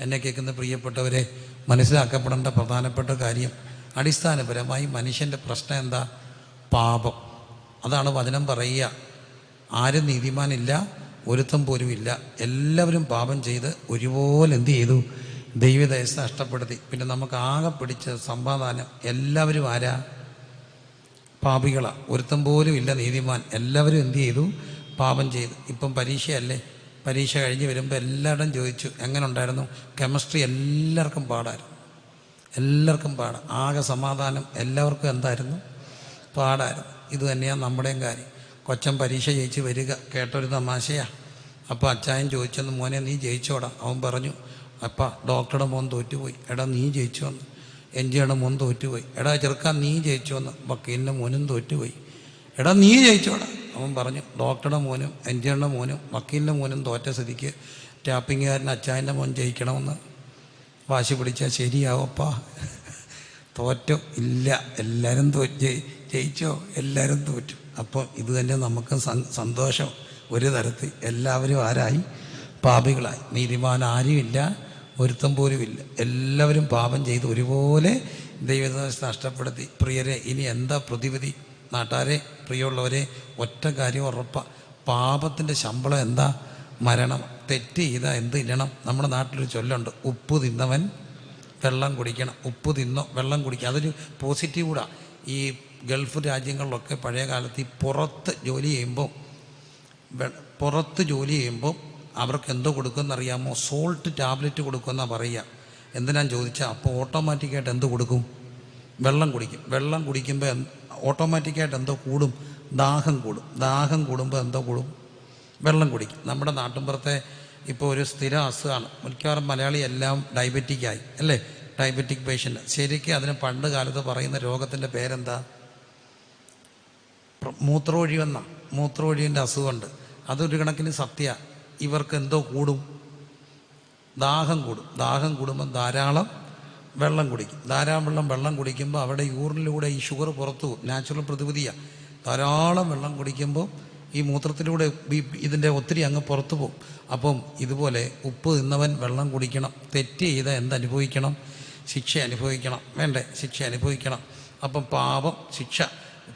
എന്നെ കേൾക്കുന്ന പ്രിയപ്പെട്ടവരെ മനസ്സിലാക്കപ്പെടേണ്ട പ്രധാനപ്പെട്ട കാര്യം അടിസ്ഥാനപരമായി മനുഷ്യന്റെ പ്രശ്നം എന്താ? പാപം. അതാണ് വചനം പറയുക. ആരും നീതിമാനില്ല ഒരുത്തം പോലും ഇല്ല. എല്ലാവരും പാപം ചെയ്ത് ഒരുപോലെ എന്ത് ചെയ്തു? ദൈവദയസ് നഷ്ടപ്പെടുത്തി. പിന്നെ നമുക്ക് ആകെ പിടിച്ച സമാധാനം എല്ലാവരും ആരാ? പാപികളാണ് ഒരുത്തം പോലും ഇല്ല നീതിമാൻ. എല്ലാവരും എന്ത് ചെയ്തു? പാപം ചെയ്തു. ഇപ്പം പരീക്ഷയല്ലേ? പരീക്ഷ കഴിഞ്ഞ് വരുമ്പോൾ എല്ലാവരും ചോദിച്ചു എങ്ങനെ ഉണ്ടായിരുന്നു കെമിസ്ട്രി എല്ലാവർക്കും പാടായിരുന്നു. എല്ലാവർക്കും പാടാം. ആകെ സമാധാനം എല്ലാവർക്കും എന്തായിരുന്നു? പാടായിരുന്നു. ഇത് തന്നെയാണ് നമ്മുടെയും കാര്യം. കൊച്ചൻ പരീക്ഷ ജയിച്ച് വരിക കേട്ടൊരു തമാശയാ. അപ്പോൾ അച്ചായൻ ചോദിച്ചെന്ന് മോനെ നീ ജയിച്ചോടാ. അവൻ പറഞ്ഞു അപ്പ ഡോക്ടറുടെ മോൻ തോറ്റുപോയി. എടാ നീ ജയിച്ചു വന്നു മോൻ തോറ്റുപോയി. എടാ ചെറുക്കാൻ നീ ജയിച്ചു വന്ന് വക്കീലിന്റെ മോനും തോറ്റുപോയി. എടാ നീ ജയിച്ചോടാ. അവൻ പറഞ്ഞു ഡോക്ടറുടെ മോനും എൻജിയുടെ മോനും വക്കീലിന്റെ മോനും തോറ്റ സ്ഥിതിക്ക് ടാപ്പിങ്ങുകാരൻ അച്ചായന്റെ മോൻ ജയിക്കണമെന്ന് വാശി പിടിച്ചാൽ ശരിയാവപ്പാ. തോറ്റോ? ഇല്ല. എല്ലാവരും തോ ജയി- ജയിച്ചോ? എല്ലാവരും തോറ്റു. അപ്പോൾ ഇത് തന്നെ നമുക്ക് സന്തോഷം. ഒരു തരത്തിൽ എല്ലാവരും ആരായി? പാപികളായി. നീതിമാൻ ആരുമില്ല ഒരുത്തം പോലും ഇല്ല. എല്ലാവരും പാപം ചെയ്ത് ഒരുപോലെ ദൈവത്തെ നഷ്ടപ്പെടുത്തി. പ്രിയരെ ഇനി എന്താ പ്രതിവിധി? നാട്ടാരെ പ്രിയമുള്ളവരെ ഒറ്റ കാര്യം ഉറപ്പ. പാപത്തിന്റെ ശമ്പളം എന്താ? മരണം. തെറ്റ് ചെയ്താൽ എന്ത് ഇല്ലണം? നമ്മുടെ നാട്ടിലൊരു ചൊല്ലുണ്ട്. ഉപ്പ് തിന്നവൻ വെള്ളം കുടിക്കണം. ഉപ്പ് തിന്നോ വെള്ളം കുടിക്കുക. അതൊരു പോസിറ്റീവ് കൂടാ. ഈ ഗൾഫ് രാജ്യങ്ങളിലൊക്കെ പഴയ കാലത്ത് ഈ പുറത്ത് ജോലി ചെയ്യുമ്പോൾ പുറത്ത് ജോലി ചെയ്യുമ്പോൾ അവർക്ക് എന്തോ കൊടുക്കുമെന്നറിയാമോ? സോൾട്ട് ടാബ്ലറ്റ് കൊടുക്കുമെന്നാണ് പറയുക. എന്തിനാന്ന് ചോദിച്ചാൽ അപ്പോൾ ഓട്ടോമാറ്റിക്കായിട്ട് എന്ത് കൊടുക്കും? വെള്ളം കുടിക്കും. വെള്ളം കുടിക്കുമ്പോൾ ഓട്ടോമാറ്റിക്കായിട്ട് എന്തോ കൂടും. ദാഹം കൂടും. ദാഹം കൂടുമ്പോൾ എന്തോ കൂടും? വെള്ളം കുടിക്കും. നമ്മുടെ നാട്ടിൻപുറത്തെ ഇപ്പോൾ ഒരു സ്ഥിര അസുഖമാണ് മിക്കവാറും മലയാളി എല്ലാം ഡയബറ്റിക്കായി അല്ലേ? ഡയബറ്റിക് പേഷ്യന്റ് ശരിക്കും അതിന് പണ്ട് കാലത്ത് പറയുന്ന രോഗത്തിന്റെ പേരെന്താ? പ്ര- മൂത്രമൊഴിവെന്ന മൂത്രമൊഴിവിന്റെ അസുഖമുണ്ട്. അതൊരു കണക്കിന് സത്യ. ഇവർക്ക് എന്തോ കൂടും? ദാഹം കൂടും. ദാഹം കൂടുമ്പോൾ ധാരാളം വെള്ളം കുടിക്കും. ധാരാളം വെള്ളം കുടിക്കുമ്പോൾ അവിടെ യൂറിനിലൂടെ ഈ ഷുഗർ പുറത്തു നാച്ചുറൽ പ്രതിവിധിയാണ് ധാരാളം വെള്ളം കുടിക്കുമ്പോൾ ഈ മൂത്രത്തിലൂടെ ഇതിന്റെ ഒത്തിരി അങ്ങ് പുറത്തു പോകും. അപ്പം ഇതുപോലെ ഉപ്പ് നിന്നവൻ വെള്ളം കുടിക്കണം. തെറ്റ് ചെയ്ത എന്തനുഭവിക്കണം ശിക്ഷ അനുഭവിക്കണം. വേണ്ടേ? ശിക്ഷ അനുഭവിക്കണം. അപ്പം പാപം ശിക്ഷ.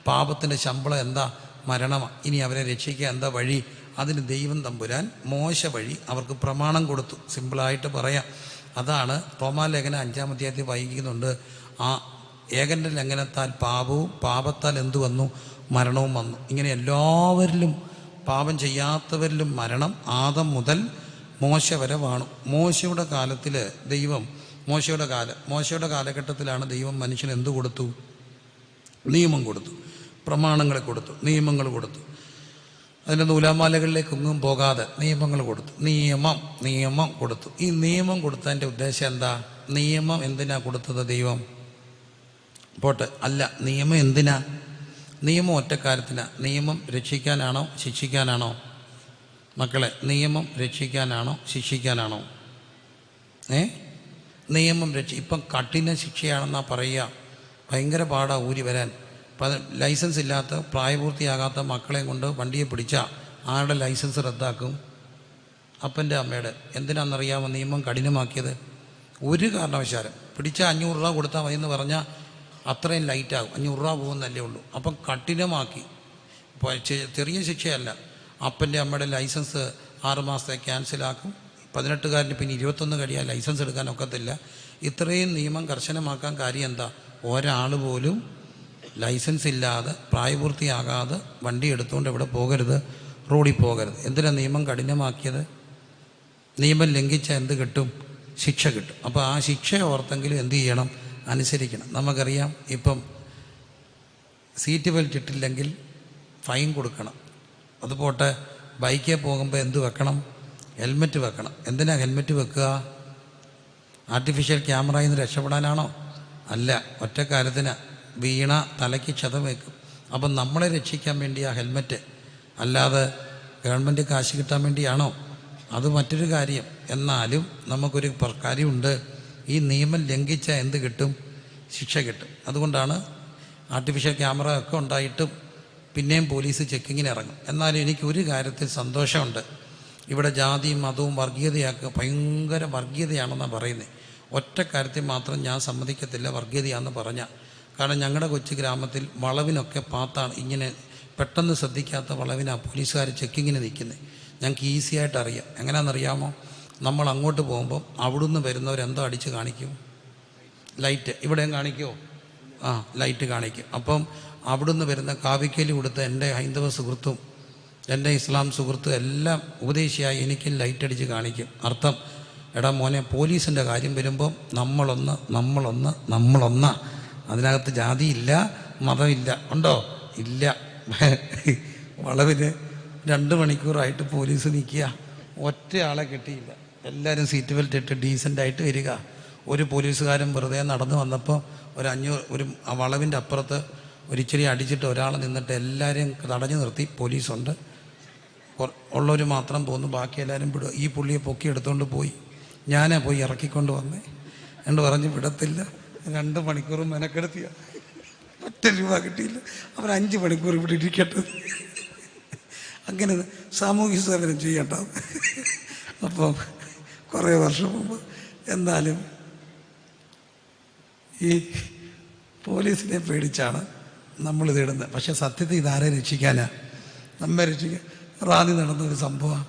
പാപത്തിന്റെ ശമ്പളം എന്താ? മരണമാണ് ഇനി അവരെ രക്ഷിക്കാൻ എന്താ വഴി? അതിന് ദൈവം തമ്പുരാൻ മോശ വഴി അവർക്ക് പ്രമാണം കൊടുത്തു. സിമ്പിളായിട്ട് പറയാം. അതാണ് റോമാലേഖന അഞ്ചാം അധ്യായത്തിൽ വൈകിക്കുന്നുണ്ട്. ആ ഏകന്റെ ലംഘനത്താൽ പാപവും പാപത്താൽ എന്തു വന്നു? മരണവും വന്നു. ഇങ്ങനെ എല്ലാവരിലും പാപം ചെയ്യാത്തവരിലും മരണം ആദം മുതൽ മോശ വരെ വാണു. മോശയുടെ കാലത്തിൽ ദൈവം മോശയുടെ കാലം മോശയുടെ കാലഘട്ടത്തിലാണ് ദൈവം മനുഷ്യന് എന്തു കൊടുത്തു? നിയമം കൊടുത്തു. പ്രമാണങ്ങളെ കൊടുത്തു. നിയമങ്ങൾ കൊടുത്തു. അതിന്റെ നൂലാമാലകളിലേക്കൊന്നും പോകാതെ നിയമങ്ങൾ കൊടുത്തു. നിയമം നിയമം കൊടുത്തു. ഈ നിയമം കൊടുത്തതിന്റെ ഉദ്ദേശം എന്താ? നിയമം എന്തിനാ കൊടുത്തത് ദൈവം? പോട്ടെ. അല്ല നിയമം എന്തിനാ? നിയമം ഒറ്റക്കാര്യത്തിനാ. നിയമം രക്ഷിക്കാനാണോ ശിക്ഷിക്കാനാണോ? മക്കളെ നിയമം രക്ഷിക്കാനാണോ ശിക്ഷിക്കാനാണോ? ഏ? നിയമം രക്ഷ ഇപ്പം കഠിന ശിക്ഷയാണെന്നാ പറയുക. ഭയങ്കര പാടാ ഊരി വരാൻ. ലൈസൻസ് ഇല്ലാത്ത പ്രായപൂർത്തിയാകാത്ത മക്കളെയും കൊണ്ട് വണ്ടിയെ പിടിച്ചാൽ ആരുടെ ലൈസൻസ് റദ്ദാക്കും? അപ്പന്റെ അമ്മയുടെ. എന്തിനാണെന്നറിയാമോ നിയമം കഠിനമാക്കിയത്? ഒരു കാരണവശാലും. പിടിച്ച അഞ്ഞൂറ് രൂപ കൊടുത്താൽ മതി എന്ന് പറഞ്ഞാൽ അത്രയും ലൈറ്റാകും അഞ്ഞൂറ് രൂപ പോകുന്നല്ലേ ഉള്ളൂ. അപ്പം കഠിനമാക്കി. ചെറിയ ശിക്ഷയല്ല. അപ്പന്റെ അമ്മയുടെ ലൈസൻസ് ആറ് മാസത്തെ ക്യാൻസലാക്കും പതിനെട്ടുകാരന് പിന്നെ ഇരുപത്തൊന്ന് കഴിയാൻ ലൈസൻസ് എടുക്കാൻ ഒക്കത്തില്ല. ഇത്രയും നിയമം കർശനമാക്കാൻ കാര്യം എന്താ? ഒരാൾ പോലും ലൈസൻസ് ഇല്ലാതെ പ്രായപൂർത്തിയാകാതെ വണ്ടി എടുത്തുകൊണ്ട് ഇവിടെ പോകരുത് റോഡിൽ പോകരുത്. എന്തിനാ നിയമം കഠിനമാക്കിയത്? നിയമം ലംഘിച്ചാൽ എന്ത് കിട്ടും? ശിക്ഷ കിട്ടും. അപ്പോൾ ആ ശിക്ഷ ഓർത്തെങ്കിലും എന്ത് ചെയ്യണം? അനുസരിക്കണം. നമുക്കറിയാം ഇപ്പം സീറ്റ് ബെൽറ്റ് ഇട്ടില്ലെങ്കിൽ ഫൈൻ കൊടുക്കണം. അതുപോട്ടെ ബൈക്കിൽ പോകുമ്പോൾ എന്ത് വെക്കണം? ഹെൽമെറ്റ് വെക്കണം. എന്തിനാ ഹെൽമെറ്റ് വെക്കുക? ആർട്ടിഫിഷ്യൽ ക്യാമറയിൽ നിന്ന് രക്ഷപ്പെടാനാണോ? അല്ല ഒറ്റക്കാലത്തിന് വീണ തലയ്ക്ക് ക്ഷതം വയ്ക്കും അപ്പം നമ്മളെ രക്ഷിക്കാൻ വേണ്ടി ആ ഹെൽമെറ്റ് അല്ലാതെ ഗവൺമെന്റ് കാശ് കിട്ടാൻ വേണ്ടിയാണോ? അത് മറ്റൊരു കാര്യം. എന്നാലും നമുക്കൊരു കാര്യമുണ്ട്. ഈ നിയമം ലംഘിച്ചാൽ എന്ത് കിട്ടും? ശിക്ഷ കിട്ടും. അതുകൊണ്ടാണ് ആർട്ടിഫിഷ്യൽ ക്യാമറ ഒക്കെ ഉണ്ടായിട്ടും പിന്നെയും പോലീസ് ചെക്കിങ്ങിന് ഇറങ്ങും. എന്നാലും എനിക്ക് ഒരു കാര്യത്തിൽ സന്തോഷമുണ്ട്. ഇവിടെ ജാതിയും മതവും വർഗീയതയാക്കുക ഭയങ്കര വർഗീയതയാണെന്നാണ് പറയുന്നത് ഒറ്റ കാര്യത്തിൽ മാത്രം ഞാൻ സമ്മതിക്കത്തില്ല വർഗീയതയാണെന്ന് പറഞ്ഞ. കാരണം ഞങ്ങളുടെ കൊച്ചു ഗ്രാമത്തിൽ വളവിനൊക്കെ പാത്താണ്. ഇങ്ങനെ പെട്ടെന്ന് ശ്രദ്ധിക്കാത്ത വളവിനാണ് പോലീസുകാർ ചെക്കിങ്ങിന് നിൽക്കുന്നത് ഞങ്ങൾക്ക് ഈസി ആയിട്ട് അറിയാം. എങ്ങനെയാണെന്നറിയാമോ നമ്മൾ അങ്ങോട്ട് പോകുമ്പോൾ അവിടുന്ന് വരുന്നവരെന്തോ അടിച്ച് കാണിക്കും. ലൈറ്റ്. ഇവിടെയും കാണിക്കുമോ ആ ലൈറ്റ് കാണിക്കും. അപ്പം അവിടുന്ന് വരുന്ന കാവിക്കലി കൊടുത്ത എന്റെ ഹൈന്ദവ സുഹൃത്തും എന്റെ ഇസ്ലാം സുഹൃത്തും എല്ലാം ഉപദേശിയായി എനിക്ക് ലൈറ്റ് അടിച്ച് കാണിക്കും. അർത്ഥം എടാ മോനെ പോലീസിന്റെ കാര്യം വരുമ്പം നമ്മളൊന്ന് നമ്മളൊന്ന് നമ്മളൊന്ന അതിനകത്ത് ജാതിയില്ല മതമില്ല. ഉണ്ടോ? ഇല്ല. വളവിന് രണ്ട് മണിക്കൂറായിട്ട് പോലീസ് നിൽക്കുക. ഒറ്റയാളെ കിട്ടിയില്ല. എല്ലാവരും സീറ്റ് ബെൽറ്റ് ഇട്ട് ഡീസന്റായിട്ട് വരിക. ഒരു പോലീസുകാരൻ വെറുതെ നടന്നു വന്നപ്പോൾ ഒരു അഞ്ഞൂറ് ഒരു വളവിന്റെ അപ്പുറത്ത് ഒരിച്ചിരി അടിച്ചിട്ട് ഒരാൾ നിന്നിട്ട് എല്ലാവരെയും തടഞ്ഞു നിർത്തി. പോലീസുണ്ട്. ഉള്ളവർ മാത്രം പോന്നു. ബാക്കി എല്ലാവരും വിടും ഈ പുള്ളിയെ പൊക്കി എടുത്തുകൊണ്ട് പോയി. ഞാനാ പോയി ഇറക്കിക്കൊണ്ട് വന്നേ. എന്ന് പറഞ്ഞ് വിടത്തില്ല. രണ്ട് മണിക്കൂർ മെനക്കെടുത്തിയ. ഒറ്റ രൂപ കിട്ടിയില്ല. അവർ അഞ്ച് മണിക്കൂർ ഇവിടെ ഇരിക്കട്ടെ. അങ്ങനെ സാമൂഹ്യ സേവനം ചെയ്യട്ടോ അപ്പം കുറേ വർഷം മുമ്പ് എന്നാലും ഈ പോലീസിനെ പേടിച്ചാണ് നമ്മൾ ഇടുന്നത്. പക്ഷെ സത്യത്തിൽ ഇതാരെ രക്ഷിക്കാനാ? നമ്മെ രക്ഷിക്കാൻ റാന്നി നടന്നൊരു സംഭവം.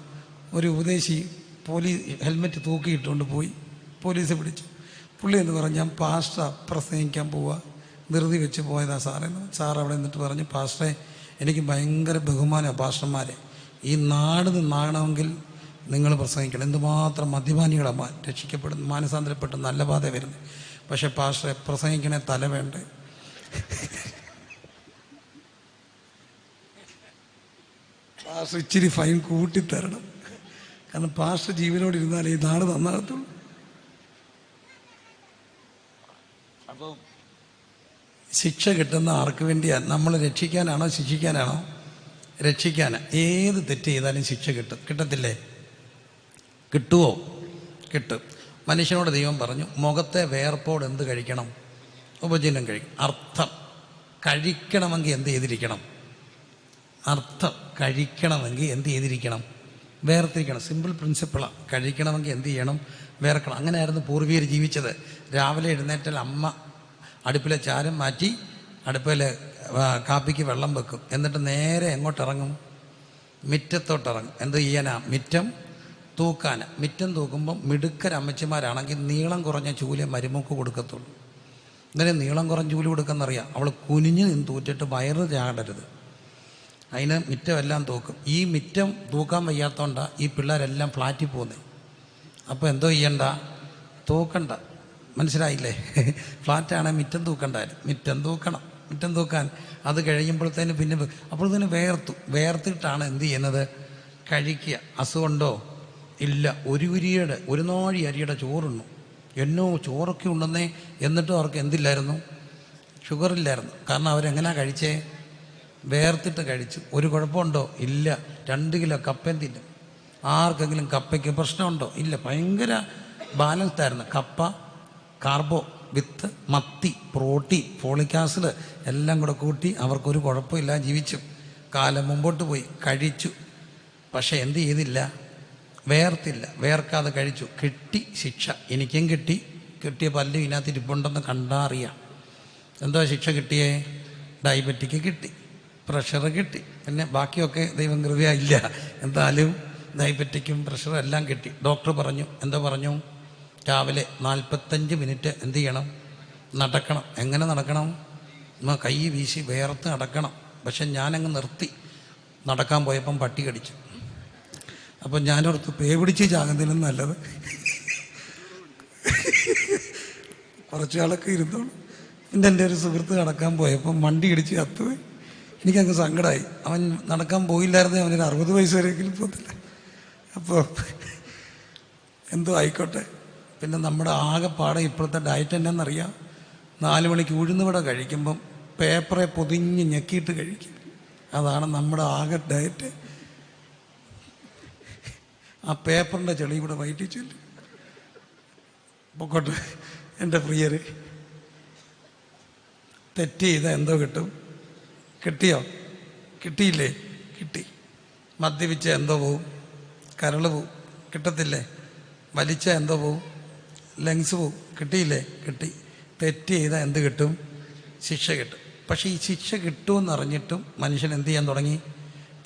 ഒരു ഉപദേശി പോലീസ് ഹെൽമെറ്റ് തൂക്കിയിട്ടുകൊണ്ട് പോയി. പോലീസ് പിടിച്ചു. പുള്ളി എന്ന് പറഞ്ഞാൽ പാസ്റ്റ പ്രസംഗിക്കാൻ പോവുക നിർത്തി വെച്ച് പോയതാ സാറേ. സാർ അവിടെ നിന്നിട്ട് പറഞ്ഞു പാസ്റ്ററെ എനിക്ക് ഭയങ്കര ബഹുമാനമാണ് പാസ്റ്റർമാരെ. ഈ നാട് നിന്നാകണമെങ്കിൽ നിങ്ങൾ പ്രസംഗിക്കണം. എന്തുമാത്രം മദ്യപാനികളാണ് രക്ഷിക്കപ്പെടുന്നു മാനസാന്തരപ്പെട്ട് നല്ല പാത വരുന്നത്. പക്ഷേ പാസ്റ്ററെ പ്രസംഗിക്കണേ തല വേണ്ടേ? പാസ്റ്റർ ഇച്ചിരി ഫൈൻ കൂട്ടിത്തരണം. കാരണം പാസ്റ്റർ ജീവനോട് ഇരുന്നാലേ ഈ നാട് നന്നാകത്തുള്ളൂ. അപ്പോൾ ശിക്ഷ കിട്ടുന്ന ആർക്ക് വേണ്ടിയാണ് നമ്മൾ രക്ഷിക്കാനാണോ ശിക്ഷിക്കാനാണോ? രക്ഷിക്കാൻ. ഏത് തെറ്റ് ചെയ്താലും ശിക്ഷ കിട്ടും. കിട്ടത്തില്ലേ? കിട്ടുമോ കിട്ടും. മനുഷ്യനോട് ദൈവം പറഞ്ഞു മുഖത്തെ വേർപ്പോട് എന്ത് കഴിക്കണം? ഉപജീവനം കഴിക്കും. അർത്ഥം. കഴിക്കണമെങ്കിൽ എന്ത് ചെയ്തിരിക്കണം? അർത്ഥം. കഴിക്കണമെങ്കിൽ എന്ത് ചെയ്തിരിക്കണം? വേർതിരിക്കണം. സിമ്പിൾ പ്രിൻസിപ്പിളാണ് കഴിക്കണമെങ്കിൽ എന്ത് ചെയ്യണം? വേർക്കണം. അങ്ങനെയായിരുന്നു പൂർവീകർ ജീവിച്ചത്. രാവിലെ എഴുന്നേറ്റാൽ അമ്മ അടുപ്പിലെ ചാരം മാറ്റി അടുപ്പിലെ കാപ്പിക്ക് വെള്ളം വെക്കും. എന്നിട്ട് നേരെ എങ്ങോട്ട് ഇറങ്ങും എന്ത് ചെയ്യാനാ? മിറ്റം തൂക്കാന. മിറ്റം തൂക്കുമ്പം മിടുക്കര അമ്മച്ചിമാരാണെങ്കിൽ നീളം കുറഞ്ഞ ചൂൽ മരുമൂക്ക് കൊടുക്കത്തുള്ളൂ. ഇന്നലെ നീളം കുറഞ്ഞ ചൂൽ കൊടുക്കുന്നറിയാം അവൾ കുനിഞ്ഞ് നിന്ന് തൂറ്റിട്ട് വയറ് ചാടരുത്. അതിന് മിറ്റമെല്ലാം തൂക്കും. ഈ മിറ്റം തൂക്കാൻ വയ്യാത്തോണ്ടാ ഈ പിള്ളേരെല്ലാം ഫ്ലാറ്റിൽ പോകുന്നത് അപ്പോൾ എന്തോ ചെയ്യണ്ട? തൂക്കണ്ട. മനസ്സിലായില്ലേ? ഫ്ലാറ്റാണെങ്കിൽ മിറ്റം തൂക്കണ്ടായിരുന്നു മിറ്റം തൂക്കണം. മിറ്റം തൂക്കാൻ അത് കഴിയുമ്പോഴത്തേന് പിന്നെ അപ്പോൾ തന്നെ വേർത്തു. വേർത്തിട്ടാണ് എന്ത് ചെയ്യുന്നത്? കഴിക്കുക. അസുഖമുണ്ടോ? ഇല്ല. ഒരു ഉരിയുടെ ഒരു നാഴി അരിയുടെ ചോറുണ്ണു. എന്നോ ചോറൊക്കെ ഉണ്ടെന്നേ എന്നിട്ടും അവർക്ക് എന്തില്ലായിരുന്നു? ഷുഗറില്ലായിരുന്നു. കാരണം അവരെങ്ങനെയാണ് കഴിച്ചേ? വേർത്തിട്ട് കഴിച്ചു. ഒരു കുഴപ്പമുണ്ടോ? ഇല്ല. രണ്ട് കിലോ കപ്പയും തിന്നും. ആർക്കെങ്കിലും കപ്പയ്ക്ക് പ്രശ്നമുണ്ടോ? ഇല്ല. ഭയങ്കര ബാലൻസ്ഡ് ആയിരുന്നു കപ്പ കാർബോ വിത്ത് മത്തി പ്രോട്ടീൻ ഫോളിക് ആസിഡ് എല്ലാം കൂടെ കൂട്ടി അവർക്കൊരു കുഴപ്പമില്ല ജീവിച്ചു. കാലം മുമ്പോട്ട് പോയി കഴിച്ചു. പക്ഷേ എന്ത് ചെയ്തില്ല? വേർത്തില്ല. വേർക്കാതെ കഴിച്ചു. കിട്ടി ശിക്ഷ. എനിക്കും കിട്ടി. കിട്ടിയ പല്ല് ഇതിനകത്ത് ഇരിപ്പുണ്ടെന്ന് കണ്ടാ അറിയാം. എന്തോ ശിക്ഷ കിട്ടിയേ? ഡയബറ്റിക്ക് കിട്ടി. പ്രഷർ കിട്ടി. പിന്നെ ബാക്കിയൊക്കെ ദൈവം കൃപയില്ല എന്തായാലും ഡയബറ്റിക്കും പ്രഷറും എല്ലാം കിട്ടി. ഡോക്ടർ പറഞ്ഞു. എന്തോ പറഞ്ഞു? രാവിലെ നാൽപ്പത്തഞ്ച് മിനിറ്റ് എന്ത് ചെയ്യണം? നടക്കണം. എങ്ങനെ നടക്കണം? കൈ വീശി വേർത്ത് നടക്കണം. പക്ഷെ ഞാനങ്ങ് നിർത്തി നടക്കാൻ പോയപ്പം പട്ടി കടിച്ചു. അപ്പം ഞാനോർത്ത് പേ പിടിച്ച് ചാകുന്നതിനും നല്ലത്. കുറച്ച് ആളൊക്കെ ഇരുന്നോളൂ പിന്നെ എന്റെ ഒരു സുഹൃത്ത് നടക്കാൻ പോയപ്പം വണ്ടി ഇടിച്ച് കത്തുപോയി എനിക്കങ്ങ് സങ്കടമായി അവൻ നടക്കാൻ പോയില്ലായിരുന്നേ അവനൊരു അറുപത് വയസ്സ് വരെയെങ്കിലും പോകത്തില്ല. അപ്പോൾ എന്തോ ആയിക്കോട്ടെ. പിന്നെ നമ്മുടെ ആകെപ്പാടെ ഇപ്പോഴത്തെ ഡയറ്റ് എന്നറിയാം നാല് മണിക്ക് ഉഴുന്നുവട കഴിക്കുമ്പം പേപ്പറെ പൊതിഞ്ഞ് ഞെക്കിയിട്ട് കഴിക്കും. അതാണ് നമ്മുടെ ആകെ ഡയറ്റ് ആ പേപ്പറിന്റെ ചെളി കൂടെ വൈറ്റി ചെല്ലും. പൊക്കോട്ടെ എന്റെ പ്രിയർ തെറ്റ് ചെയ്ത എന്തോ കിട്ടും. കിട്ടിയോ? കിട്ടിയില്ലേ? കിട്ടി. മദ്യപിച്ച എന്തോ പോവും? കരൾ പോവും. കിട്ടത്തില്ലേ? വലിച്ച എന്തോ പോവും? ലങ്സ് പോവും കിട്ടിയില്ലേ? കിട്ടി. തെറ്റ് ചെയ്താൽ എന്ത് കിട്ടും? ശിക്ഷ കിട്ടും. പക്ഷേ ഈ ശിക്ഷ കിട്ടുമെന്നറിഞ്ഞിട്ടും മനുഷ്യൻ എന്ത് ചെയ്യാൻ തുടങ്ങി?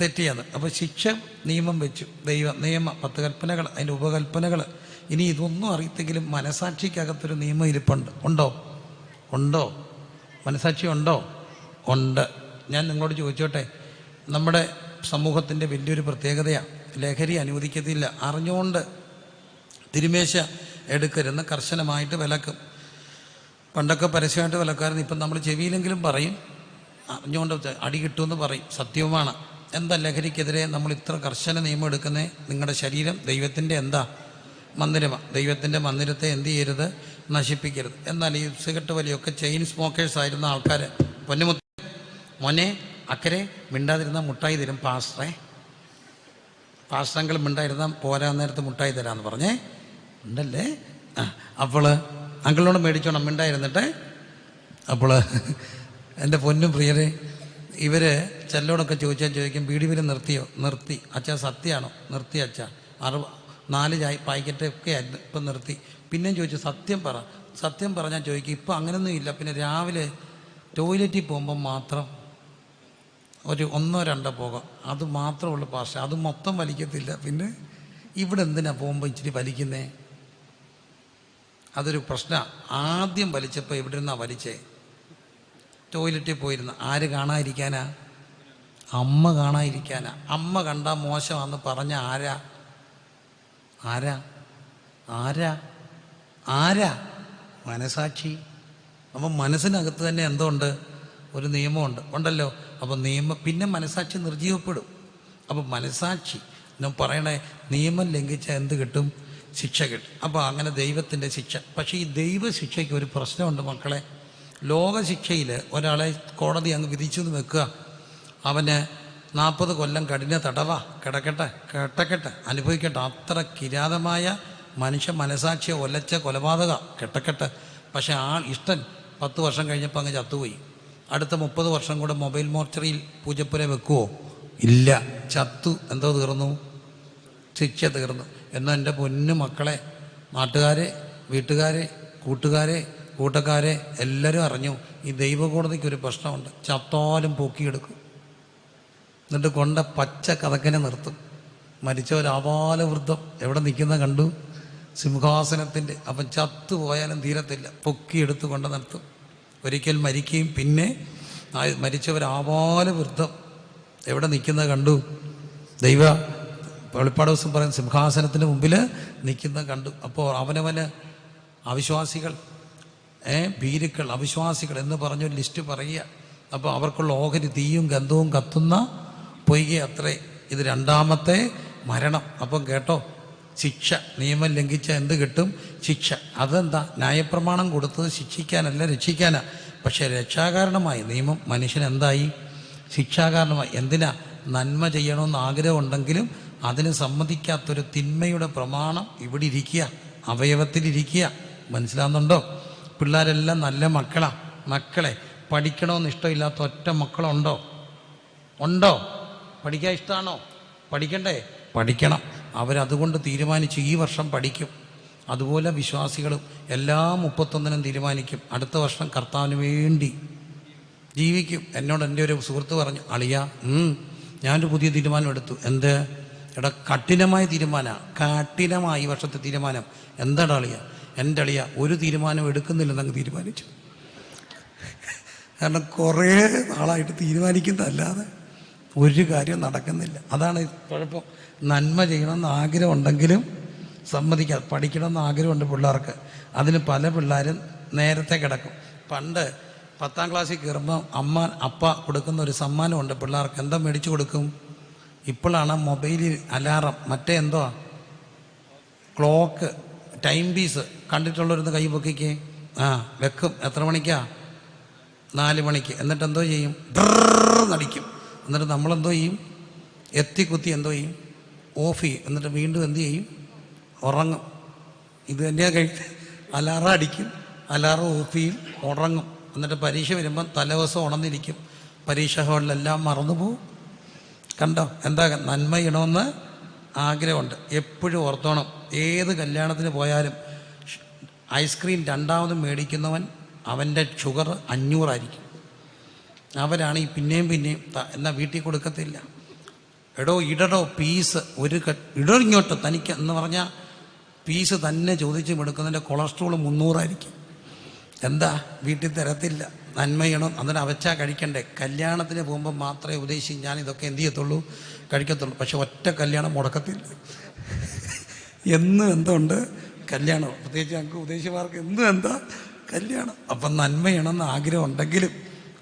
തെറ്റ് ചെയ്യാന്ന് അപ്പോൾ ശിക്ഷ നിയമം വെച്ചു. ദൈവ നിയമ പത്ത് കൽപ്പനകൾ അതിന്റെ ഉപകൽപ്പനകൾ ഇനി ഇതൊന്നും അറിയത്തെങ്കിലും മനസാക്ഷിക്കകത്തൊരു നിയമം ഇരിപ്പുണ്ട്. ഉണ്ടോ? ഉണ്ടോ? മനസാക്ഷി ഉണ്ടോ? ഉണ്ട്. ഞാൻ നിങ്ങളോട് ചോദിച്ചോട്ടെ. നമ്മുടെ സമൂഹത്തിന്റെ വലിയൊരു പ്രത്യേകതയാണ് ലഹരി അനുവദിക്കത്തില്ല. അറിഞ്ഞുകൊണ്ട് തിരുമേശ എടുക്കരുന്ന് കർശനമായിട്ട് വിലക്കും. പണ്ടൊക്കെ പരസ്യമായിട്ട് വിലക്കാരുന്നു ഇപ്പം നമ്മൾ ചെവിയിലെങ്കിലും പറയും. അറിഞ്ഞുകൊണ്ട് അടി കിട്ടുമെന്ന് പറയും. സത്യവുമാണ്. എന്താ ലഹരിക്കെതിരെ നമ്മൾ ഇത്ര കർശന നിയമം എടുക്കുന്നേ? നിങ്ങളുടെ ശരീരം ദൈവത്തിന്റെ എന്താ? മന്ദിരമാണ് ദൈവത്തിന്റെ മന്ദിരത്തെ എന്ത് ചെയ്യരുത്? നശിപ്പിക്കരുത്. എന്നാൽ ഈ സിഗരറ്റ് വലിയൊക്കെ ചെയിൻ സ്മോക്കേഴ്സ് ആയിരുന്ന ആൾക്കാർ പൊന്നുമുത്ത മോനെ അക്കരെ മിണ്ടാതിരുന്ന മുട്ടായി തരും പാസ്റ്ററെ പാസ്റ്ററങ്ങൾ മിണ്ടായിരുന്ന പോരാ നേരത്ത് മുട്ടായി തരാമെന്ന് പറഞ്ഞേ. ഉണ്ടല്ലേ? ആ അപ്പോൾ അങ്കിളിനോട് മേടിച്ചോണം മിണ്ടായിരുന്നിട്ട്? അപ്പോൾ എന്റെ പൊന്നും പ്രിയരെ ഇവർ ചെല്ലോടൊക്കെ ചോദിച്ചാൽ ചോദിക്കും ബീഡി വരെ നിർത്തിയോ? നിർത്തി. അച്ഛാ സത്യമാണോ? നിർത്തി അച്ഛാ. അറുപ നാല് ചായ പാക്കറ്റ് ഒക്കെ ആയിരുന്നു ഇപ്പം നിർത്തി. പിന്നെയും ചോദിച്ചു സത്യം പറ. സത്യം പറഞ്ഞാൽ ചോദിക്കും ഇപ്പം അങ്ങനെയൊന്നും ഇല്ല. പിന്നെ രാവിലെ ടോയ്ലറ്റിൽ പോകുമ്പം മാത്രം ഒരു ഒന്നോ രണ്ടോ പോകാം. അത് മാത്രമുള്ള പാഷ അത് മൊത്തം വലിക്കത്തില്ല. പിന്നെ ഇവിടെ എന്തിനാണ് പോകുമ്പോൾ ഇച്ചിരി വലിക്കുന്നേ? അതൊരു പ്രശ്ന. ആദ്യം വലിച്ചപ്പോൾ എവിടെ നിന്നാ വലിച്ചേ? ടോയ്ലറ്റിൽ പോയിരുന്ന. ആര് കാണാതിരിക്കാനാ? അമ്മ കാണാതിരിക്കാനാ. അമ്മ കണ്ടാ മോശമാണെന്ന് പറഞ്ഞ ആരാ? ആരാ? ആരാ? ആരാ? മനസാക്ഷി. അപ്പം മനസ്സിനകത്ത് തന്നെ എന്തോ ഉണ്ട് ഒരു നിയമമുണ്ട്. ഉണ്ടല്ലോ. അപ്പം നിയമം പിന്നെ മനസാക്ഷി നിർജീവപ്പെടും അപ്പം മനസാക്ഷി ഞാൻ പറയണേ നിയമം ലംഘിച്ചാൽ എന്ത് കിട്ടും? ശിക്ഷ കിട്ടും. അപ്പോൾ അങ്ങനെ ദൈവത്തിന്റെ ശിക്ഷ. പക്ഷേ ഈ ദൈവശിക്ഷയ്ക്ക് ഒരു പ്രശ്നമുണ്ട് മക്കളെ. ലോകശിക്ഷയിൽ ഒരാളെ കോടതി അങ്ങ് വിധിച്ചു വെക്കുക. അവന് നാൽപ്പത് കൊല്ലം കഠിന തടവ. കിടക്കട്ടെ കെട്ടക്കെട്ടെ അനുഭവിക്കട്ടെ. അത്ര കിരാതമായ മനുഷ്യ മനസാക്ഷിയെ ഒലച്ച കൊലപാതക. കെട്ടക്കെട്ടെ പക്ഷേ ആ ഇഷ്ടൻ പത്ത് വർഷം കഴിഞ്ഞപ്പോൾ അങ്ങ് ചത്തുപോയി. അടുത്ത മുപ്പത് വർഷം കൂടെ മൊബൈൽ മോർച്ചറിയിൽ പൂജപ്പുര വെക്കുവോ? ഇല്ല. ചത്തു. എന്തോ തീർന്നു? ശിക്ഷ തീർന്നു. എന്നാൽ എന്റെ പൊന്നു മക്കളെ നാട്ടുകാരെ വീട്ടുകാരെ കൂട്ടുകാരെ കൂട്ടക്കാരെ എല്ലാവരും അറിഞ്ഞു. ഈ ദൈവകോടതിക്ക് ഒരു പ്രശ്നമുണ്ട്. ചത്താലും പൊക്കിയെടുക്കും. എന്നിട്ട് കൊണ്ട പച്ച കഥക്കനെ നിർത്തും. മരിച്ച ഒരു ആപാലവൃദ്ധം എവിടെ നിൽക്കുന്ന കണ്ടു? സിംഹാസനത്തിന്റെ. അപ്പം ചത്തു പോയാലും തീരത്തില്ല. പൊക്കിയെടുത്ത് കൊണ്ട് നിർത്തും. ഒരിക്കൽ മരിക്കുകയും പിന്നെ മരിച്ച ഒരു ആപാലവൃദ്ധം എവിടെ നിൽക്കുന്ന കണ്ടു? ദൈവ വെളിപ്പാട് ദിവസം പറയുന്ന സിംഹാസനത്തിന് മുമ്പിൽ നിൽക്കുന്ന കണ്ടു. അപ്പോൾ അവനവന് അവിശ്വാസികൾ ഏ ഭീരുക്കൾ അവിശ്വാസികൾ എന്ന് പറഞ്ഞൊരു ലിസ്റ്റ് പറയുക. അപ്പോൾ അവർക്കുള്ള ഓഹരി തീയും ഗന്ധവും കത്തുന്ന പൊയ്കെ അത്രേ. ഇത് രണ്ടാമത്തെ മരണം. അപ്പം കേട്ടോ ശിക്ഷ നിയമം ലംഘിച്ച എന്ത് കിട്ടും? ശിക്ഷ. അതെന്താ? ന്യായപ്രമാണം കൊടുത്തത് ശിക്ഷിക്കാനല്ല രക്ഷിക്കാനാ. പക്ഷേ രക്ഷാകാരണമായി നിയമം മനുഷ്യൻ എന്തായി? ശിക്ഷാകാരണമായി. എന്തിനാ? നന്മ ചെയ്യണമെന്ന് ആഗ്രഹമുണ്ടെങ്കിലും അതിന് സമ്മതിക്കാത്തൊരു തിന്മയുടെ പ്രമാണം ഇവിടെ ഇരിക്കുക. അവയവത്തിലിരിക്കുക. മനസ്സിലാകുന്നുണ്ടോ പിള്ളേരെല്ലാം നല്ല മക്കളാ. മക്കളെ പഠിക്കണമെന്ന് ഇഷ്ടമില്ലാത്ത ഒറ്റ മക്കളുണ്ടോ? ഉണ്ടോ? പഠിക്കാൻ ഇഷ്ടമാണോ പഠിക്കണ്ടേ? പഠിക്കണം. അവരതുകൊണ്ട് തീരുമാനിച്ചു ഈ വർഷം പഠിക്കും. അതുപോലെ വിശ്വാസികളും എല്ലാ മുപ്പത്തൊന്നിനും തീരുമാനിക്കും. അടുത്ത വർഷം കർത്താവിന് വേണ്ടി ജീവിക്കും. എന്നോട് എന്റെ ഒരു സുഹൃത്ത് പറഞ്ഞു അളിയ ഞാനൊരു പുതിയ തീരുമാനം എടുത്തു. എന്ത്? എടാ കഠിനമായ തീരുമാനമാണ് കഠിനമായ ഈ വർഷത്തെ തീരുമാനം. എന്താടാ അളിയ? എന്റെ അളിയ ഒരു തീരുമാനം എടുക്കുന്നില്ലെന്നങ്ങ് തീരുമാനിച്ചു. കാരണം കുറേ നാളായിട്ട് തീരുമാനിക്കുന്നതല്ലാതെ ഒരു കാര്യം നടക്കുന്നില്ല. അതാണ് കുഴപ്പം നന്മ ചെയ്യണമെന്ന് ആഗ്രഹമുണ്ടെങ്കിലും സമ്മതിക്കാതെ പഠിക്കണമെന്ന് ആഗ്രഹമുണ്ട് പിള്ളേർക്ക്. അതിന് പല പിള്ളേരും നേരത്തെ കിടക്കും. പണ്ട് പത്താം ക്ലാസ്സിൽ കയറുമ്പോൾ അമ്മ അപ്പ കൊടുക്കുന്ന ഒരു സമ്മാനമുണ്ട് പിള്ളേർക്ക്. എന്താ മേടിച്ചു കൊടുക്കും? ഇപ്പോഴാണ് മൊബൈലിൽ അലാറം. മറ്റേ എന്തോ? Clock time piece. കണ്ടിട്ടുള്ളവരുന്ന് കൈ പൊക്കിക്ക്. ആ വെക്കും. എത്ര മണിക്കാ? നാല് മണിക്ക്. എന്നിട്ട് എന്തോ ചെയ്യും? നടിക്കും. എന്നിട്ട് നമ്മളെന്തോ ചെയ്യും? എത്തി കുത്തി എന്തോ ചെയ്യും? ഓഫ് ചെയ്യും. എന്നിട്ട് വീണ്ടും എന്ത് ചെയ്യും? ഉറങ്ങും. ഇത് തന്നെയാ കഴി അലാറം അടിക്കും. അലാറം ഓഫ് ചെയ്യും. ഉറങ്ങും. എന്നിട്ട് പരീക്ഷ വരുമ്പം തലേദിവസം ഉണർന്നിരിക്കും. പരീക്ഷ ഹാളിലെല്ലാം മറന്നുപോകും. കണ്ടോ? എന്താ നന്മ ചെയ്യണമെന്ന് ആഗ്രഹമുണ്ട്. എപ്പോഴും ഓർത്തോണം. ഏത് കല്യാണത്തിന് പോയാലും ഐസ്ക്രീം രണ്ടാമത് മേടിക്കുന്നവൻ അവന്റെ ഷുഗർ അഞ്ഞൂറായിരിക്കും. അവരാണ് ഈ പിന്നെയും പിന്നെയും എന്നാൽ വീട്ടിൽ കൊടുക്കത്തില്ല. എടോ ഇടടോ പീസ് ഒരു ഇടോ ഇങ്ങോട്ട് തനിക്ക് എന്ന് പറഞ്ഞാൽ പീസ് തന്നെ ചോദിച്ച് എടുക്കുന്നതിന്റെ കൊളസ്ട്രോൾ മുന്നൂറായിരിക്കും. എന്താ? വീട്ടിൽ തരത്തില്ല. നന്മയണം? അന്നേരം അവച്ചാ കഴിക്കണ്ടേ. കല്യാണത്തിന് പോകുമ്പോൾ മാത്രമേ ഉപദേശിച്ച് ഞാൻ ഇതൊക്കെ എന്ത് ചെയ്യത്തുള്ളൂ? കഴിക്കത്തുള്ളൂ. പക്ഷെ ഒറ്റ കല്യാണം മുടക്കത്തില്ല. എന്ന് എന്തുണ്ട്? കല്യാണം. പ്രത്യേകിച്ച് ഞങ്ങൾക്ക് ഉപദേശിമാർക്ക് എന്ന് എന്താ? കല്യാണം. അപ്പം നന്മയണമെന്ന് ആഗ്രഹം ഉണ്ടെങ്കിലും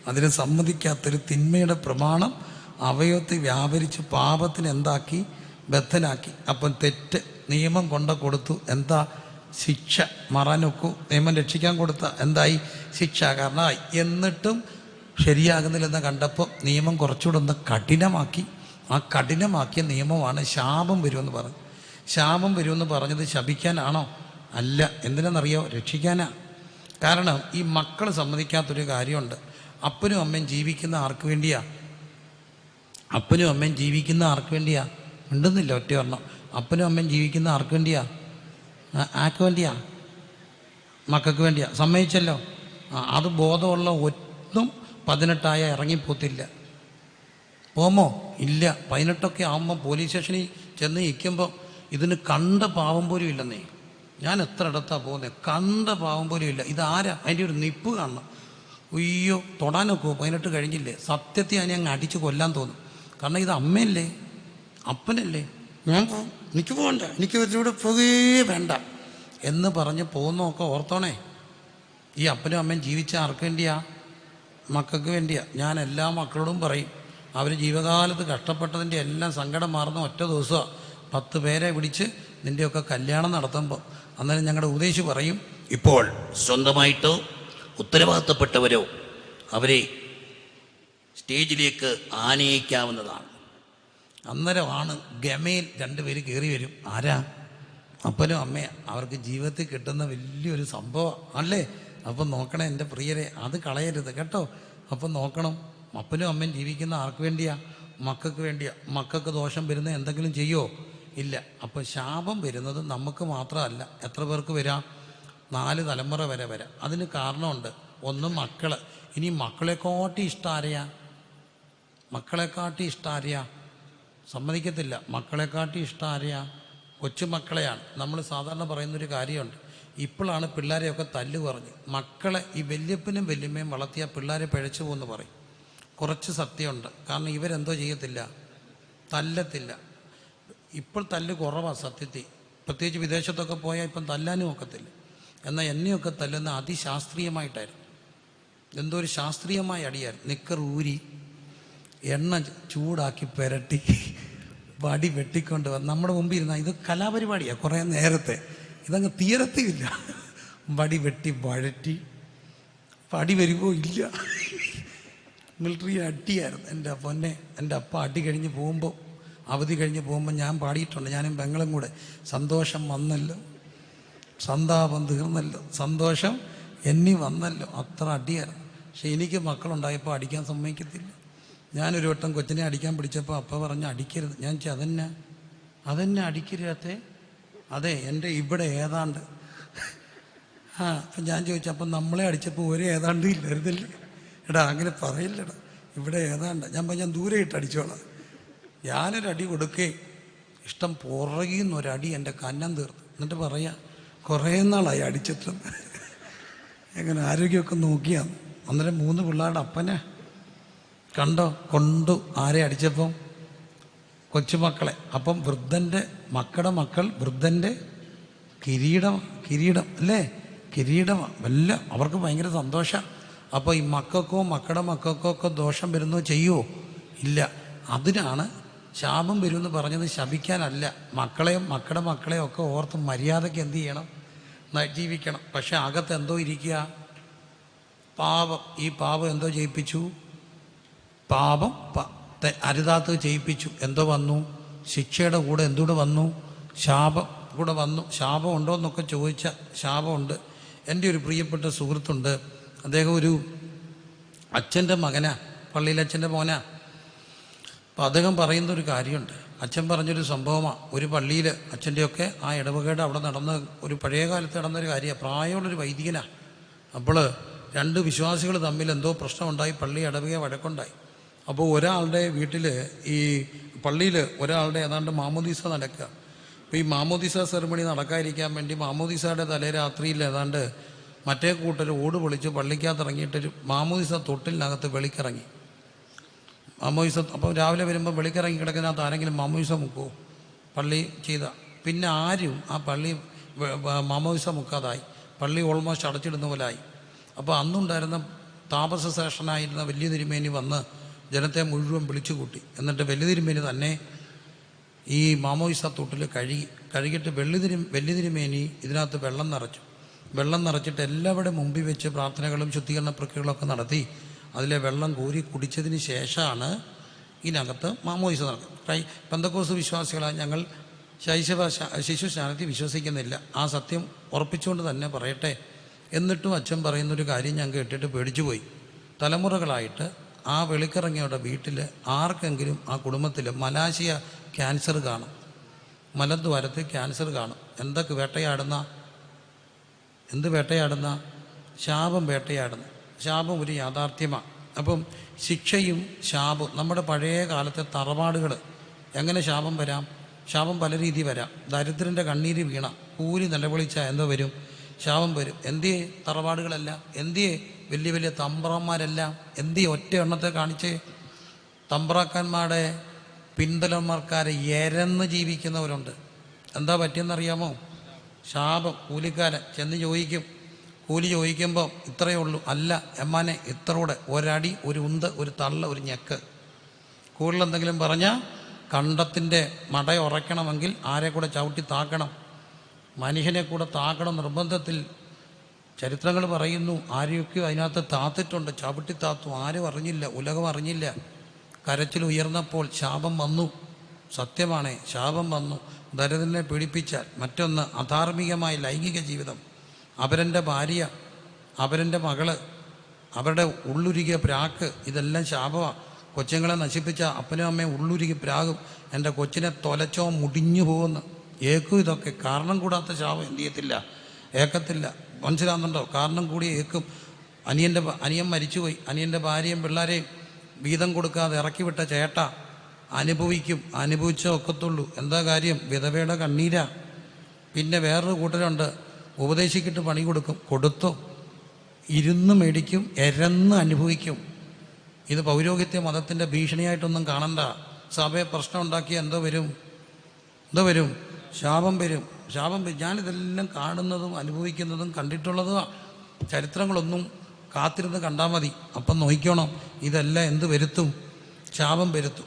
അതിന് സമ്മതിക്കാത്തൊരു തിന്മയുടെ പ്രമാണം അവയവത്തിൽ വ്യാപരിച്ച് പാപത്തിന് എന്താക്കി? ബദ്ധനാക്കി. അപ്പം തെറ്റ് നിയമം കൊണ്ട കൊടുത്തു. എന്താ? ശിക്ഷ മറാനൊക്കു നിയമം രക്ഷിക്കാൻ കൊടുത്ത എന്തായി? ശിക്ഷ കാരണമായി എന്നിട്ടും ശരിയാകുന്നില്ലെന്ന് കണ്ടപ്പോൾ നിയമം കുറച്ചുകൂടെ ഒന്ന് കഠിനമാക്കി. ആ കഠിനമാക്കിയ നിയമമാണ് ശാപം വരുമെന്ന് പറഞ്ഞു. ശാപം വരുമെന്ന് പറഞ്ഞത് ശപിക്കാനാണോ? അല്ല. എന്തിനാണെന്നറിയോ രക്ഷിക്കാനാ. കാരണം ഈ മക്കൾ സമ്മതിക്കാത്തൊരു കാര്യമുണ്ട്. അപ്പനും അമ്മയും ജീവിക്കുന്ന ആർക്ക് വേണ്ടിയാ? അപ്പനും അമ്മയും ജീവിക്കുന്ന ആർക്ക് വേണ്ടിയാ? ഉണ്ടെന്നില്ല ഒറ്റ ഒരെണ്ണം അപ്പനും അമ്മയും ജീവിക്കുന്ന ആർക്ക് വേണ്ടിയാ? ആർക്ക് വേണ്ടിയാ? മക്കൾക്ക് വേണ്ടിയാ? സമ്മതിച്ചല്ലോ. അത് ബോധമുള്ള ഒന്നും പതിനെട്ടായ ഇറങ്ങിപ്പോത്തില്ല. പോമോ? ഇല്ല. പതിനെട്ടൊക്കെ ആകുമ്പോൾ പോലീസ് സ്റ്റേഷനിൽ ചെന്ന് നിൽക്കുമ്പോൾ ഇതിന് കണ്ട പാവം പോലും ഇല്ലെന്നേ. ഞാൻ എത്ര ഇടത്താണ് പോകുന്നത് കണ്ട പാവം പോലും ഇല്ല. ഇതാരാ അതിന്റെ ഒരു നിപ്പ് കാണണം. അയ്യോ തൊടാനൊക്കെ? പതിനെട്ട് കഴിഞ്ഞില്ലേ? സത്യത്തെ അതിനെ അങ്ങ് അടിച്ച് കൊല്ലാൻ തോന്നും. കാരണം ഇത് അമ്മയല്ലേ? അപ്പനല്ലേ? ഞാൻ എനിക്ക് പോകണ്ട. എനിക്ക് ഇവരുടെ പോകേ വേണ്ട. എന്ന് പറഞ്ഞ് പോകുന്നതൊക്കെ ഓർത്തോണേ. ഈ അപ്പനും അമ്മയും ജീവിച്ച ആർക്ക് വേണ്ടിയാ? മക്കൾക്ക് വേണ്ടിയാ. ഞാൻ എല്ലാ മക്കളോടും പറയും അവർ ജീവകാലത്ത് കഷ്ടപ്പെട്ടതിന്റെ എല്ലാം സങ്കടം മാറുന്ന ഒറ്റ ദിവസമാണ് പത്ത് പേരെ വിളിച്ച് നിന്റെയൊക്കെ കല്യാണം നടത്തുമ്പോൾ അന്നേരം ഞങ്ങളുടെ ഉപദേശി പറയും ഇപ്പോൾ സ്വന്തമായിട്ടോ ഉത്തരവാദിത്തപ്പെട്ടവരോ അവരെ സ്റ്റേജിലേക്ക് ആനയിക്കാവുന്നതാണ്. അന്നേരമാണ് ഗമയിൽ രണ്ടുപേര് കയറി വരും. ആരാ? അപ്പനും അമ്മയും. അവർക്ക് ജീവിതത്തിൽ കിട്ടുന്ന വലിയൊരു സംഭവം അല്ലേ? അപ്പം നോക്കണേ എന്റെ പ്രിയരെ അത് കളയരുത് കേട്ടോ. അപ്പം നോക്കണം അപ്പനും അമ്മയും ജീവിക്കുന്ന ആർക്ക് വേണ്ടിയാ? മക്കൾക്ക് വേണ്ടിയാ? മക്കൾക്ക് ദോഷം വരുന്ന എന്തെങ്കിലും ചെയ്യോ? ഇല്ല. അപ്പം ശാപം വരുന്നത് നമുക്ക് മാത്രമല്ല. എത്ര പേർക്ക് വരാം? നാല് തലമുറ വരെ വരാം. അതിന് കാരണമുണ്ട്. ഒന്ന് മക്കൾ ഇനി മക്കളെക്കാട്ടി ഇഷ്ടം ആരെയാ? മക്കളെക്കാട്ടി ഇഷ്ടം ആരെയാ? സമ്മതിക്കത്തില്ല. മക്കളെക്കാട്ടി ഇഷ്ടം ആരെയാ? കൊച്ചുമക്കളെയാണ്. നമ്മൾ സാധാരണ പറയുന്നൊരു കാര്യമുണ്ട്. ഇപ്പോഴാണ് പിള്ളേരെയൊക്കെ തല്ലു പറഞ്ഞ്. മക്കളെ ഈ വല്യപ്പനും വല്യമ്മയും വളർത്തിയ പിള്ളേരെ പിഴച്ചു പോകുമെന്ന് പറയും. കുറച്ച് സത്യമുണ്ട്. കാരണം ഇവരെന്തോ ചെയ്യത്തില്ല. തല്ലത്തില്ല. ഇപ്പോൾ തല്ല് കുറവാണ് സത്യത്തിൽ. പ്രത്യേകിച്ച് വിദേശത്തൊക്കെ പോയാൽ ഇപ്പം തല്ലാനും ഒക്കത്തില്ല. എന്നാൽ എന്നെയൊക്കെ തല്ലുന്ന അതിശാസ്ത്രീയമായിട്ടായിരുന്നു. എന്തോ ഒരു ശാസ്ത്രീയമായ അടിയായിരുന്നു. നിക്കർ ഊരി എണ്ണ ചൂടാക്കി പുരട്ടി വടി വെട്ടിക്കൊണ്ട് വന്ന് നമ്മുടെ മുമ്പിൽ ഇരുന്ന ഇത് കലാപരിപാടിയാണ് കുറേ നേരത്തെ. ഇതങ്ങ് തീരത്തില്ല വടി വെട്ടി വഴറ്റി. പടി വരുമോ ഇല്ല. മിലിറ്ററി അടിയായിരുന്നു. എന്റെ പൊന്നെ എന്റെ അപ്പ അടി കഴിഞ്ഞ് പോകുമ്പോൾ അവധി കഴിഞ്ഞ് പോകുമ്പോൾ ഞാൻ പാടിയിട്ടുണ്ട്. ഞാനും പെങ്ങളും കൂടെ. സന്തോഷം വന്നല്ലോ. സന്താപം തീർന്നല്ലോ. സന്തോഷം എന്നി വന്നല്ലോ. അത്ര അടിയായിരുന്നു. പക്ഷെ എനിക്ക് മക്കളുണ്ടായപ്പോൾ അടിക്കാൻ സമ്മതിക്കത്തില്ല. ഞാനൊരു വട്ടം കൊച്ചിനെ അടിക്കാൻ പിടിച്ചപ്പോൾ അപ്പ പറഞ്ഞു അടിക്കരുത്. ഞാൻ അതെന്നെ അതെന്നെ അടിക്കരുതത്തെ അതെ എന്റെ ഇവിടെ ഏതാണ്ട്. ആ അപ്പം ഞാൻ ചോദിച്ചു അപ്പം നമ്മളെ അടിച്ചപ്പോൾ ഒരു ഏതാണ്ട് ഇല്ലായിരുന്നില്ലേ? എടാ അങ്ങനെ പറയില്ലടാ. ഇവിടെ ഏതാണ്ട്. ഞാൻ പറഞ്ഞു ഞാൻ ദൂരെ ഇട്ട് അടിച്ചോളാം. ഞാനൊരു അടി കൊടുക്കേ. ഇഷ്ടം പുറകിൽ നിന്ന് ഒരടി എന്റെ കന്നം തീർന്നു എന്നിട്ട് പറയാ കുറേ നാളായി അടിച്ചിട്ട്. എങ്ങനെ ആരോഗ്യമൊക്കെ നോക്കിയാന്ന് അന്നേരം മൂന്ന് പിള്ളേരുടെ അപ്പനെ. കണ്ടോ? കൊണ്ടു ആരെ അടിച്ചപ്പം? കൊച്ചുമക്കളെ. അപ്പം വൃദ്ധന്റെ മക്കളുടെ മക്കൾ വൃദ്ധന്റെ കിരീടം കിരീടം അല്ലേ? കിരീടമാണ് വല്ല അവർക്ക് ഭയങ്കര സന്തോഷം. അപ്പോൾ ഈ മക്കൾക്കോ മക്കളുടെ മക്കൾക്കോ ഒക്കെ ദോഷം വരുന്നോ ചെയ്യുമോ ഇല്ല. അതിനാണ് ശാപം വരുമെന്ന് പറഞ്ഞത് ശപിക്കാനല്ല. മക്കളെയും മക്കളുടെ മക്കളെയും ഒക്കെ ഓർത്ത് മര്യാദയ്ക്ക് എന്ത് ചെയ്യണം? ജീവിക്കണം പക്ഷെ അകത്ത് എന്തോ ഇരിക്കുക. പാപം ഈ പാപം എന്തോ ചെയ്യിപ്പിച്ചു പാപം അരുതാത്തത് ചെയ്യിപ്പിച്ചു. എന്തോ വന്നു? ശിക്ഷയുടെ കൂടെ എന്തുകൂടെ വന്നു? ശാപം കൂടെ വന്നു. ശാപം ഉണ്ടോ എന്നൊക്കെ ചോദിച്ച ശാപമുണ്ട്. എന്റെ ഒരു പ്രിയപ്പെട്ട സുഹൃത്തുണ്ട്. അദ്ദേഹം ഒരു അച്ഛന്റെ മകനാ പള്ളിയിലച്ഛന്റെ മോനാ. അപ്പം അദ്ദേഹം പറയുന്ന ഒരു കാര്യമുണ്ട്. അച്ഛൻ പറഞ്ഞൊരു സംഭവമാണ് ഒരു പള്ളിയിൽ അച്ഛന്റെയൊക്കെ ആ ഇടവകയുടെ അവിടെ നടന്ന ഒരു പഴയ കാലത്ത് നടന്നൊരു കാര്യമാണ് പ്രായമുള്ളൊരു വൈദികനാണ് അപ്പോൾ രണ്ട് വിശ്വാസികൾ തമ്മിൽ എന്തോ പ്രശ്നമുണ്ടായി. പള്ളി ഇടവക വഴക്കുണ്ടായി. അപ്പോൾ ഒരാളുടെ വീട്ടിൽ ഈ പള്ളിയിൽ ഒരാളുടെ ഏതാണ്ട് മാമോദീസ നടക്കുക. അപ്പോൾ ഈ മാമോദീസ സെറമണി നടക്കാതിരിക്കാൻ വേണ്ടി മാമോദീസയുടെ തലേ രാത്രിയിൽ ഏതാണ്ട് മറ്റേ കൂട്ടർ ഓട് പൊളിച്ച് പള്ളിക്കകത്ത് ഇറങ്ങിയിട്ടൊരു മാമോദീസ തൊട്ടിലിനകത്ത് വെളിക്കിറങ്ങി. മാമോയിസ അപ്പോൾ രാവിലെ വരുമ്പോൾ വെളിക്കിറങ്ങി കിടക്കുന്നതിനകത്ത് ആരെങ്കിലും മാമോയിസ മുക്കുമോ പള്ളി ചെയ്ത. പിന്നെ ആരും ആ പള്ളി മാമോയിസ മുക്കാതായി. പള്ളി ഓൾമോസ്റ്റ് അടച്ചിടുന്ന പോലായി. അപ്പോൾ അന്നുണ്ടായിരുന്ന താപസ ശേഷനായിരുന്ന വലിയ തിരുമേനി വന്ന് ജനത്തെ മുഴുവൻ വിളിച്ചുകൂട്ടി. എന്നിട്ട് വെള്ളിതിരുമേനി തന്നെ ഈ മാമോയിസ തൊട്ടിൽ കഴുകി കഴുകിയിട്ട് വെള്ളി വെള്ളിതിരുമേനി ഇതിനകത്ത് വെള്ളം നിറച്ചു. വെള്ളം നിറച്ചിട്ട് എല്ലാവരുടെ മുമ്പിൽ വെച്ച് പ്രാർത്ഥനകളും ശുദ്ധീകരണ പ്രക്രിയകളൊക്കെ നടത്തി അതിലെ വെള്ളം കോരി കുടിച്ചതിന് ശേഷമാണ് ഇതിനകത്ത് മാമോയിസ നടക്കുന്നത്. പെന്തക്കോസ് വിശ്വാസികളായ ഞങ്ങൾ ശൈശവ ശിശു സ്നാനത്തിൽ വിശ്വസിക്കുന്നില്ല. ആ സത്യം ഉറപ്പിച്ചുകൊണ്ട് തന്നെ പറയട്ടെ. എന്നിട്ടും അച്ഛൻ പറയുന്നൊരു കാര്യം ഞാൻ കേട്ടിട്ട് പേടിച്ചു പോയി തലമുറകളായിട്ട് ആ വെളിക്കിറങ്ങിയവരുടെ വീട്ടിൽ ആർക്കെങ്കിലും ആ കുടുംബത്തിൽ മലാശയ ക്യാൻസർ കാണും. മലദ്വാരത്തിൽ ക്യാൻസർ കാണും. എന്തൊക്കെ വേട്ടയാടുന്ന? എന്ത് വേട്ടയാടുന്ന? ശാപം വേട്ടയാടുന്ന. ശാപം ഒരു യാഥാർത്ഥ്യമാണ് അപ്പം ശിക്ഷയും ശാപം നമ്മുടെ പഴയ കാലത്തെ തറവാടുകൾ എങ്ങനെ ശാപം വരാം? ശാപം പല രീതി വരാം. ദരിദ്രന്റെ കണ്ണീര് വീണ കൂലി നിലവിളിച്ച എന്തോ വരും? ശാപം വരും. എന്തിയെ? തറവാടുകളല്ല. എന്തിയെ? വലിയ വലിയ തമ്പ്രന്മാരെല്ലാം എന്തി ഒറ്റ എണ്ണത്തെ കാണിച്ച് തമ്പ്രാക്കന്മാരുടെ പിന്തലന്മാർക്കാരെ എരന്ന് ജീവിക്കുന്നവരുണ്ട്. എന്താ പറ്റിയെന്നറിയാമോ? ശാപം. കൂലിക്കാരൻ ചെന്ന് ചോദിക്കും. കൂലി ചോദിക്കുമ്പോൾ ഇത്രയേ ഉള്ളൂ. അല്ല എമ്മാനെ ഇത്ര കൂടെ. ഒരടി ഒരു ഉന്ത് ഒരു തള്ള ഒരു ഞെക്ക്. കൂടുതൽ എന്തെങ്കിലും പറഞ്ഞാൽ കണ്ടത്തിന്റെ മട ഉറയ്ക്കണമെങ്കിൽ ആരെ കൂടെ ചവിട്ടി താക്കണം? മനുഷ്യനെ കൂടെ താക്കണം നിർബന്ധത്തിൽ ചരിത്രങ്ങൾ പറയുന്നു ആരെയൊക്കെയോ അതിനകത്ത് താത്തിട്ടുണ്ട്? ചവിട്ടി താത്തു ആരും അറിഞ്ഞില്ല ഉലകം അറിഞ്ഞില്ല. കരച്ചിൽ ഉയർന്നപ്പോൾ ശാപം വന്നു. സത്യമാണേ ശാപം വന്നു. ദരിദ്രനെ പീഡിപ്പിച്ചാൽ മറ്റൊന്ന് അധാർമികമായ ലൈംഗിക ജീവിതം. അവരന്റെ ഭാര്യ അവരന്റെ മകൾ അവരുടെ ഉള്ളുരുകിയ പ്രാക്ക് ഇതെല്ലാം ശാപമാണ് കൊച്ചുങ്ങളെ നശിപ്പിച്ച അപ്പനും അമ്മയും ഉള്ളുരുകി പ്രാകും. എന്റെ കൊച്ചിനെ തൊലച്ചോ മുടിഞ്ഞു പോകുന്നു. ഏക്കും ഇതൊക്കെ. കാരണം കൂടാത്ത ശാപം എന്ത് ചെയ്യത്തില്ല? ഏക്കത്തില്ല. മനസ്സിലാകുന്നുണ്ടോ കാരണം കൂടി ഏക്കും. അനിയന്റെ അനിയൻ മരിച്ചുപോയി. അനിയന്റെ ഭാര്യയും പിള്ളേരെയും വീതം കൊടുക്കാതെ ഇറക്കിവിട്ട ചേട്ട അനുഭവിക്കും. അനുഭവിച്ച ഒക്കത്തുള്ളൂ. എന്താ കാര്യം? വിധവയുടെ കണ്ണീരാ. പിന്നെ വേറൊരു കൂട്ടരുണ്ട്. ഉപദേശിക്കിട്ട് പണി കൊടുക്കും. കൊടുത്തു. ഇരുന്ന് മേടിക്കും. എരന്ന് അനുഭവിക്കും. ഇത് പൗരോഹിത്യ മതത്തിന്റെ ഭീഷണിയായിട്ടൊന്നും കാണണ്ട. സഭയെ പ്രശ്നം ഉണ്ടാക്കിയാൽ എന്തോ വരും? എന്തോ വരും? ശാപം വരും. ശാപം ഞാനിതെല്ലാം കാണുന്നതും അനുഭവിക്കുന്നതും കണ്ടിട്ടുള്ളതും ചരിത്രങ്ങളൊന്നും കാത്തിരുന്ന് കണ്ടാൽ മതി. അപ്പം നോക്കണം ഇതെല്ലാം എന്ത് വരുത്തും? ശാപം വരുത്തും.